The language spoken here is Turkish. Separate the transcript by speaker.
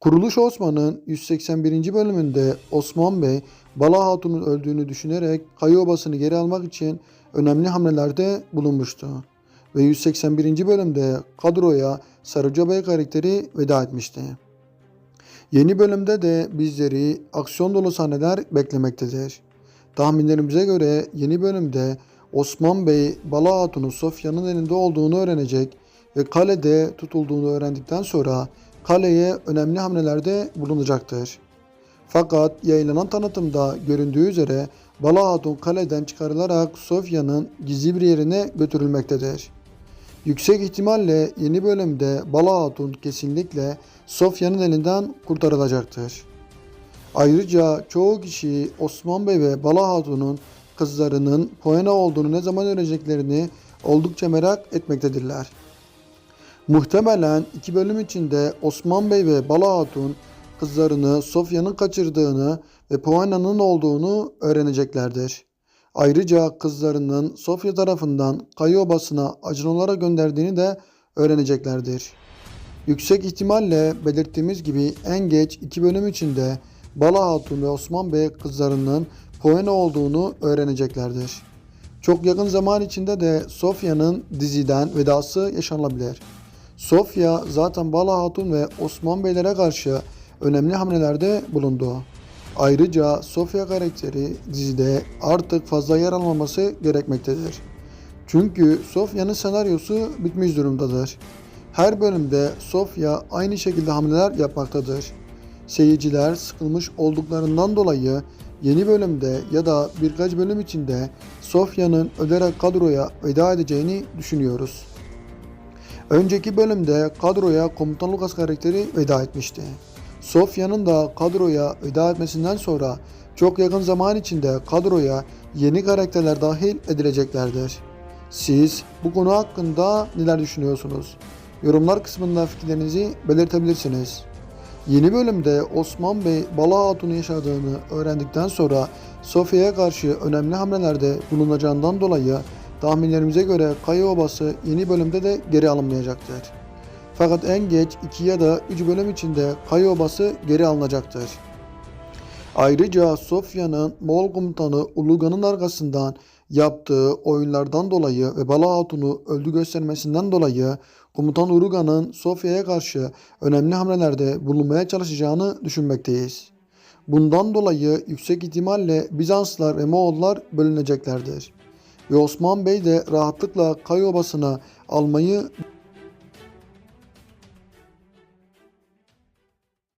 Speaker 1: Kuruluş Osman'ın 181. bölümünde Osman Bey, Bala Hatun'un öldüğünü düşünerek Kayı Obası'nı geri almak için önemli hamlelerde bulunmuştu. Ve 181. bölümde kadroya Sarıca Bey karakteri veda etmişti. Yeni bölümde de bizleri aksiyon dolu sahneler beklemektedir. Tahminlerimize göre yeni bölümde Osman Bey Bala Hatun'un Sofya'nın elinde olduğunu öğrenecek ve kalede tutulduğunu öğrendikten sonra kaleye önemli hamlelerde bulunacaktır. Fakat yayınlanan tanıtımda göründüğü üzere Bala kaleden çıkarılarak Sofya'nın gizli bir yerine götürülmektedir. Yüksek ihtimalle yeni bölümde Bala kesinlikle Sofya'nın elinden kurtarılacaktır. Ayrıca çoğu kişi Osman Bey ve Bala Hatun'un kızlarının Poena olduğunu ne zaman öğreneceklerini oldukça merak etmektedirler. Muhtemelen iki bölüm içinde Osman Bey ve Bala Hatun kızlarını Sofya'nın kaçırdığını ve Poena'nın olduğunu öğreneceklerdir. Ayrıca kızlarının Sofya tarafından Kayı Obası'na acın olarak gönderdiğini de öğreneceklerdir. Yüksek ihtimalle belirttiğimiz gibi en geç iki bölüm içinde Bala Hatun ve Osman Bey kızlarının Poena olduğunu öğreneceklerdir. Çok yakın zaman içinde de Sofya'nın diziden vedası yaşanabilir. Sofya zaten Bala Hatun ve Osman Beylere karşı önemli hamlelerde bulundu. Ayrıca Sofya karakteri dizide artık fazla yer almaması gerekmektedir. Çünkü Sofya'nın senaryosu bitmiş durumdadır. Her bölümde Sofya aynı şekilde hamleler yapmaktadır. Seyirciler sıkılmış olduklarından dolayı yeni bölümde ya da birkaç bölüm içinde Sofya'nın ölerek kadroya veda edeceğini düşünüyoruz. Önceki bölümde kadroya Komutan Lucas karakteri veda etmişti. Sofya'nın da kadroya veda etmesinden sonra çok yakın zaman içinde kadroya yeni karakterler dahil edileceklerdir. Siz bu konu hakkında neler düşünüyorsunuz? Yorumlar kısmında fikirlerinizi belirtebilirsiniz. Yeni bölümde Osman Bey Bala Hatun'un yaşadığını öğrendikten sonra Sofya'ya karşı önemli hamlelerde bulunacağından dolayı tahminlerimize göre Kayı Obası yeni bölümde de geri alınmayacaktır. Fakat en geç 2 ya da 3 bölüm içinde Kayı Obası geri alınacaktır. Ayrıca Sofya'nın Moğol komutanı Uluga'nın arkasından yaptığı oyunlardan dolayı ve Bala Hatun'u öldü göstermesinden dolayı komutan Uluga'nın Sofya'ya karşı önemli hamlelerde bulunmaya çalışacağını düşünmekteyiz. Bundan dolayı yüksek ihtimalle Bizanslar ve Moğollar bölüneceklerdir. Ve Osman Bey de rahatlıkla Kayı Obası'na almayı